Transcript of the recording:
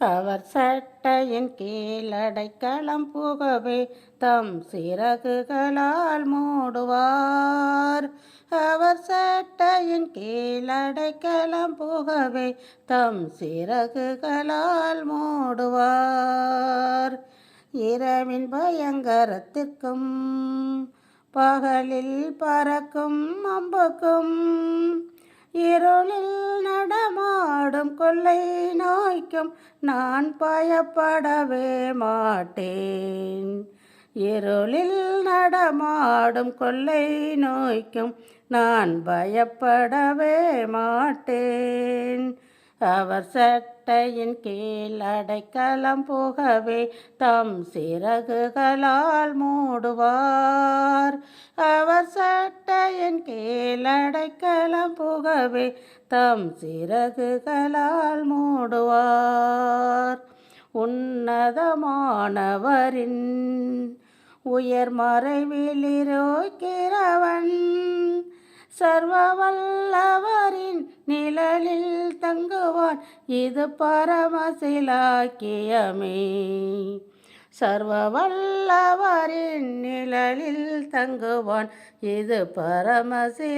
அவர் சட்டையின் கீழடைக்கலம் புகவே தம் சிறகுகளால் மூடுவார். அவர் சட்டையின் கீழடைக்கலம் புகவே தம் சிறகுகளால் மூடுவார். இரவின் பயங்கரத்திற்கும் பகலில் பறக்கும் அம்புக்கும் இருளில் நடமாடும் கொள்ளை நோய்க்கும் நான் பயப்படவே மாட்டேன். இருளில் நடமாடும் கொள்ளை நோய்க்கும் நான் பயப்படவே மாட்டேன். அவர் சட்டையின் கீழ் அடைக்கலம் போகவே தம் சிறகுகளால் மூடுவார். தன் கீழ் புகவே தம் சிறகுகளால் மூடுவார். உன்னதமானவரின் உயர் மறைவிலிருக்கிறவன் சர்வ வல்லவரின் நிழலில் தங்குவான். இது பரமசிலாக்கியமே. சர்வ வல்லவரின் நிழலில் தங்குவான். இது பரமசிலாக்கியமே.